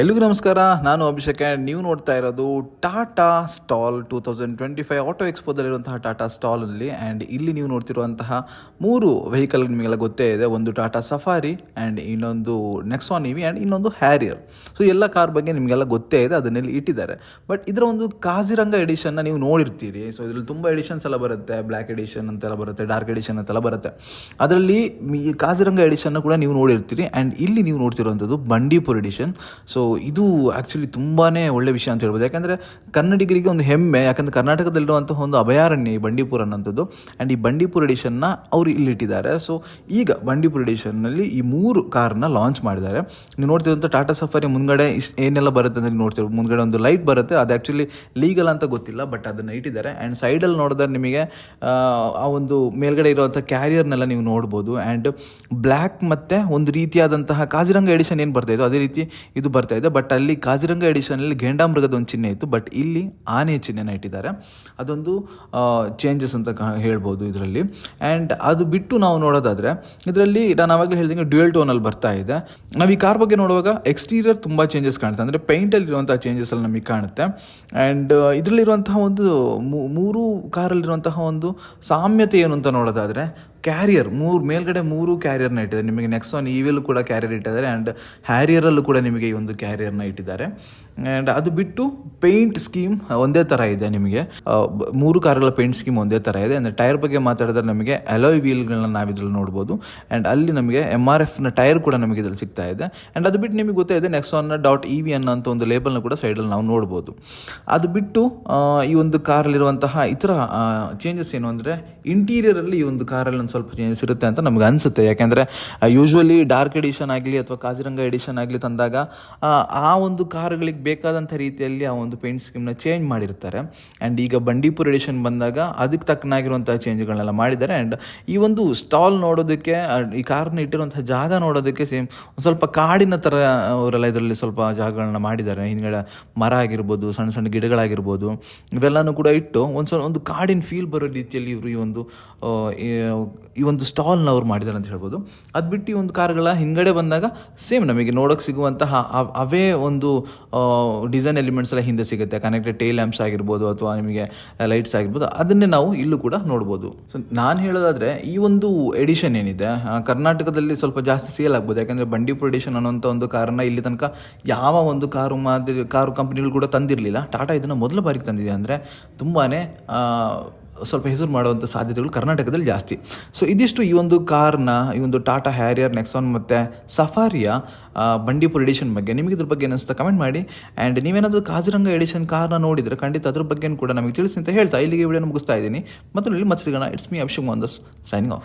ಎಲ್ರಿಗೂ ನಮಸ್ಕಾರ. ನಾನು ಅಭಿಷೇಕ್ ಆ್ಯಂಡ್ ನೀವು ನೋಡ್ತಾ ಇರೋದು Tata stall two thousand twenty five auto ಎಕ್ಸ್ಪೋದಲ್ಲಿರುವಂತಹ Tata ಸ್ಟಾಲಲ್ಲಿ ಆ್ಯಂಡ್ ಇಲ್ಲಿ ನೀವು ನೋಡ್ತಿರುವಂತಹ ಮೂರು ವೆಹಿಕಲ್ ನಿಮಗೆಲ್ಲ ಗೊತ್ತೇ ಇದೆ. ಒಂದು ಟಾಟಾ ಸಫಾರಿ ಆ್ಯಂಡ್ ಇನ್ನೊಂದು ನೆಕ್ಸಾನ್ ಇವಿ ಆ್ಯಂಡ್ ಇನ್ನೊಂದು ಹ್ಯಾರಿಯರ್ ಸೊ ಎಲ್ಲ ಕಾರ್ ಬಗ್ಗೆ ನಿಮಗೆಲ್ಲ ಗೊತ್ತೇ ಇದೆ. ಅದನ್ನೆಲ್ಲಿ ಇಟ್ಟಿದ್ದಾರೆ. ಬಟ್ ಇದರ ಒಂದು ಕಾಜಿರಂಗ ಎಡಿಷನ್ನ ನೀವು ನೋಡಿರ್ತೀರಿ. ಸೊ ಇದರಲ್ಲಿ ತುಂಬ ಎಡಿಷನ್ಸ್ ಎಲ್ಲ ಬರುತ್ತೆ. ಬ್ಲ್ಯಾಕ್ ಎಡಿಷನ್ ಅಂತೆಲ್ಲ ಬರುತ್ತೆ. ಡಾರ್ಕ್ ಎಡಿಷನ್ ಅಂತೆಲ್ಲ ಬರುತ್ತೆ. ಅದರಲ್ಲಿ ಈ ಕಾಜಿರಂಗ ಎಡಿಷನ್ನ ಕೂಡ ನೀವು ನೋಡಿರ್ತೀರಿ. ಆ್ಯಂಡ್ ಇಲ್ಲಿ ನೀವು ನೋಡ್ತಿರುವಂಥದ್ದು ಬಂಡೀಪುರ್ ಎಡಿಷನ್ ಸೊ ಇದು ಆ್ಯಕ್ಚುಲಿ ತುಂಬಾ ಒಳ್ಳೆ ವಿಷಯ ಅಂತ ಹೇಳ್ಬೋದು. ಯಾಕಂದರೆ ಕನ್ನಡಿಗರಿಗೆ ಒಂದು ಹೆಮ್ಮೆ ಯಾಕಂದರೆ ಕರ್ನಾಟಕದಲ್ಲಿರುವಂತಹ ಒಂದು ಅಭಯಾರಣ್ಯ ಈ ಬಂಡೀಪುರ ಅನ್ನೋಂಥದ್ದು. ಆ್ಯಂಡ್ ಈ ಬಂಡೀಪುರ ಎಡಿಷನ್ನ ಅವರು ಇಲ್ಲಿಟ್ಟಿದ್ದಾರೆ ಸೊ ಈಗ ಬಂಡೀಪುರ ಎಡಿಷನ್ನಲ್ಲಿ ಈ ಮೂರು ಕಾರ್ನ ಲಾಂಚ್ ಮಾಡಿದ್ದಾರೆ. ನೀವು ನೋಡ್ತಿರುವಂಥ ಟಾಟಾ ಸಫಾರಿ ಮುಂದ್ಗಡೆ ಇಷ್ಟು ಏನೆಲ್ಲ ಬರುತ್ತೆ ಅಂತ ನೀವು ನೋಡ್ತಿರೋ. ಮುಂದ್ಗಡೆ ಒಂದು ಲೈಟ್ ಬರುತ್ತೆ. ಅದು ಆ್ಯಕ್ಚುಲಿ ಲೀಗಲ್ ಅಂತ ಗೊತ್ತಿಲ್ಲ ಬಟ್ ಅದನ್ನು ಇಟ್ಟಿದ್ದಾರೆ. ಆ್ಯಂಡ್ ಸೈಡಲ್ಲಿ ನೋಡಿದ್ರೆ ನಿಮಗೆ ಆ, ಒಂದು ಮೇಲ್ಗಡೆ ಇರುವಂಥ ಕ್ಯಾರಿಯರ್ನೆಲ್ಲ ನೀವು ನೋಡ್ಬೋದು. ಆ್ಯಂಡ್ ಬ್ಲ್ಯಾಕ್ ಮತ್ತು ಒಂದು ರೀತಿಯಾದಂತಹ ಕಾಜಿರಂಗ ಎಡಿಷನ್ ಏನು ಬರ್ತಾ ಇತ್ತು? ಅದೇ ರೀತಿ ಇದು ಬರ್ತಾ ಇದೆ ಬಟ್ ಅಲ್ಲಿ ಕಾಜಿರಂಗ ಎಡಿಷನಲ್ಲಿ ಘೇಂಡಾಮೃಗದ ಒಂದು ಚಿಹ್ನೆ ಇತ್ತು ಬಟ್ ಇಲ್ಲಿ ಆನೆ ಚಿಹ್ನೆನ ಇಟ್ಟಿದ್ದಾರೆ ಅದೊಂದು ಚೇಂಜಸ್ ಅಂತ ಹೇಳ್ಬೋದು ಇದರಲ್ಲಿ. ಆ್ಯಂಡ್ ಅದು ಬಿಟ್ಟು ನಾವು ನೋಡೋದಾದರೆ, ಇದರಲ್ಲಿ ನಾನು ಆವಾಗಲೇ ಹೇಳಿದಂಗೆ ಡ್ಯುಯಲ್ ಟೋನಲ್ಲಿ ಬರ್ತಾ ಇದೆ. ನಾವು ಈ ಕಾರ್ ಬಗ್ಗೆ ನೋಡುವಾಗ ಎಕ್ಸ್ಟೀರಿಯರ್ ತುಂಬ ಚೇಂಜಸ್ ಕಾಣುತ್ತೆ. ಅಂದರೆ ಪೇಂಟಲ್ಲಿರುವಂಥ ಚೇಂಜಸ್ ಎಲ್ಲ ನಮಗೆ ಕಾಣುತ್ತೆ. ಆ್ಯಂಡ್ ಇದರಲ್ಲಿರುವಂತಹ ಒಂದು ಮೂರು ಕಾರಲ್ಲಿರುವಂತಹ ಒಂದು ಸಾಮ್ಯತೆ ಏನು ಅಂತ ನೋಡೋದಾದರೆ ಕ್ಯಾರಿಯರ್ ಮೂರು ಮೇಲ್ಗಡೆ ಮೂರು ಕ್ಯಾರಿಯರ್ನ ಇಟ್ಟಿದ್ದಾರೆ. ನಿಮಗೆ ನೆಕ್ಸ್ಟ್ ಆನ್ ಇವಿಲ್ ಕೂಡ ಕ್ಯಾರಿಯರ್ ಇಟ್ಟಿದ್ದಾರೆ ಆ್ಯಂಡ್ ಹ್ಯಾರಿಯರಲ್ಲೂ ಕೂಡ ನಿಮಗೆ ಈ ಒಂದು ಕ್ಯಾರಿಯರ್ನ ಇಟ್ಟಿದ್ದಾರೆ. ಆ್ಯಂಡ್ ಅದು ಬಿಟ್ಟು ಪೇಂಟ್ ಸ್ಕೀಮ್ ಒಂದೇ ಥರ ಇದೆ ನಿಮಗೆ. ಮೂರು ಕಾರುಗಳ ಪೇಂಟ್ ಸ್ಕೀಮ್ ಒಂದೇ ಥರ ಇದೆ. ಅಂದರೆ ಟೈರ್ ಬಗ್ಗೆ ಮಾತಾಡಿದ್ರೆ ನಮಗೆ ಅಲೋಯ್ ವೀಲ್ಗಳನ್ನ ನಾವು ಇದರಲ್ಲಿ ನೋಡ್ಬೋದು. ಆ್ಯಂಡ್ ಅಲ್ಲಿ ನಮಗೆ ಎಂ ಆರ್ ಎಫ್ನ ಟೈರ್ ಕೂಡ ನಮಗೆ ಇದರಲ್ಲಿ ಸಿಗ್ತಾ ಇದೆ. ಆ್ಯಂಡ್ ಅದು ಬಿಟ್ಟು ನಿಮಗೆ ಗೊತ್ತೇ ಇದೆ Nexon dot E V ಅನ್ನೋಂಥ ಒಂದು ಲೇಬಲ್ನ ಕೂಡ ಸೈಡಲ್ಲಿ ನಾವು ನೋಡ್ಬೋದು. ಅದು ಬಿಟ್ಟು ಈ ಒಂದು ಕಾರಲ್ಲಿರುವಂತಹ ಇತರ ಚೇಂಜಸ್ ಏನು ಅಂದರೆ ಇಂಟೀರಿಯರಲ್ಲಿ ಈ ಒಂದು ಕಾರಲ್ಲಿ ಒಂದು ಸ್ವಲ್ಪ ಚೇಂಜಸ್ ಇರುತ್ತೆ ಅಂತ ನಮ್ಗೆ ಅನಿಸುತ್ತೆ. ಯಾಕೆಂದರೆ ಯೂಶ್ವಲಿ ಡಾರ್ಕ್ ಎಡಿಷನ್ ಆಗಲಿ ಅಥವಾ ಕಾಜಿರಂಗ ಎಡಿಷನ್ ಆಗಲಿ ತಂದಾಗ ಆ, ಒಂದು ಕಾರುಗಳಿಗೆ ಬೇಕಾದಂಥ ರೀತಿಯಲ್ಲಿ ಆ ಒಂದು ಪೇಂಟ್ ಸ್ಕೀಮ್ನ ಚೇಂಜ್ ಮಾಡಿರ್ತಾರೆ. ಆ್ಯಂಡ್ ಈಗ ಬಂಡೀಪುರ್ ಎಡಿಷನ್ ಬಂದಾಗ ಅದಕ್ಕೆ ತಕ್ಕನಾಗಿರುವಂಥ ಚೇಂಜ್ಗಳನ್ನೆಲ್ಲ ಮಾಡಿದ್ದಾರೆ. ಆ್ಯಂಡ್ ಈ ಒಂದು ಸ್ಟಾಲ್ ನೋಡೋದಕ್ಕೆ ಈ ಕಾರ್ನ ಇಟ್ಟಿರುವಂಥ ಜಾಗ ನೋಡೋದಕ್ಕೆ ಸೇಮ್ ಒಂದು ಸ್ವಲ್ಪ ಕಾಡಿನ ಥರ ಅವರೆಲ್ಲ ಇದರಲ್ಲಿ ಸ್ವಲ್ಪ ಜಾಗಗಳನ್ನ ಮಾಡಿದ್ದಾರೆ. ಹಿಂದ್ಗಡೆ ಮರ ಆಗಿರ್ಬೋದು ಸಣ್ಣ ಸಣ್ಣ ಗಿಡಗಳಾಗಿರ್ಬೋದು ಇವೆಲ್ಲನೂ ಕೂಡ ಇಟ್ಟು ಒಂದು ಸ್ವಲ್ಪ ಒಂದು ಕಾಡಿನ ಫೀಲ್ ಬರೋ ರೀತಿಯಲ್ಲಿ ಇವರು ಈ ಒಂದು ಈ- ಒಂದು ಸ್ಟಾಲ್ನ ಅವ್ರು ಮಾಡಿದ್ದಾರೆ ಅಂತ ಹೇಳ್ಬೋದು. ಅದು ಬಿಟ್ಟು ಈ ಒಂದು ಕಾರ್ಗಳ ಹಿಂದುಗಡೆ ಬಂದಾಗ ಸೇಮ್ ನಮಗೆ ನೋಡೋಕೆ ಸಿಗುವಂತಹ ಅವ್- ಒಂದು ಡಿಸೈನ್ ಎಲಿಮೆಂಟ್ಸ್ ಎಲ್ಲ ಹಿಂದೆ ಸಿಗುತ್ತೆ. ಕನೆಕ್ಟೆಡ್ ಟೇಲ್ ಲ್ಯಾಂಪ್ಸ್ ಆಗಿರ್ಬೋದು ಅಥವಾ ನಿಮಗೆ ಲೈಟ್ಸ್ ಆಗಿರ್ಬೋದು. ಅದನ್ನೇ ನಾವು ಇಲ್ಲೂ ಕೂಡ ನೋಡ್ಬೋದು. ಸೊ ನಾನು ಹೇಳೋದಾದ್ರೆ ಈ ಒಂದು ಎಡಿಷನ್ ಏನಿದೆ ಕರ್ನಾಟಕದಲ್ಲಿ ಸ್ವಲ್ಪ ಜಾಸ್ತಿ ಸೇಲ್ ಆಗ್ಬೋದು. ಯಾಕಂದರೆ ಬಂಡೀಪುರ ಎಡಿಷನ್ ಅನ್ನೋಂಥ ಒಂದು ಕಾರನ್ನ ಇಲ್ಲಿ ತನಕ ಯಾವ ಒಂದು ಕಾರು ಮಾದರಿ ಕಾರು ಕಂಪ್ನಿಗಳು ಕೂಡ ತಂದಿರಲಿಲ್ಲ. ಟಾಟಾ ಇದನ್ನು ಮೊದಲ ಬಾರಿಗೆ ತಂದಿದೆ ಅಂದರೆ ತುಂಬಾ ಸ್ವಲ್ಪ ಹೆಸರು ಮಾಡುವಂಥ ಸಾಧ್ಯತೆಗಳು ಕರ್ನಾಟಕದಲ್ಲಿ ಜಾಸ್ತಿ. ಸೊ ಇದಿಷ್ಟು ಈ ಒಂದು ಕಾರ್ನ, ಈ ಒಂದು ಟಾಟಾ ಹ್ಯಾರಿಯರ್, ನೆಕ್ಸಾನ್ ಮತ್ತು ಸಫಾರಿಯ ಬಂಡೀಪುರ ಎಡಿಷನ್ ಬಗ್ಗೆ ನಿಮಗೆ ಇದ್ರ ಬಗ್ಗೆ ಏನಿಸ್ತಾ ಕಮೆಂಟ್ ಮಾಡಿ. ಆ್ಯಂಡ್ ನೀವೇನಾದರೂ ಕಾಜಿರಂಗ ಎಡಿಷನ್ ಕಾರ್ನ ನೋಡಿದರೆ ಖಂಡಿತ ಅದ್ರ ಬಗ್ಗೆ ಕೂಡ ನಮಗೆ ತಿಳಿಸಿ ಅಂತ ಹೇಳ್ತಾ ಇಲ್ಲಿಗೆ ವಿಡಿಯೋ ಮುಗಿಸ್ತಾ ಇದ್ದೀನಿ. ಮತ್ತು ಮತ್ತೆ ಸಿಗೋಣ. It's me Abhishek on this signing off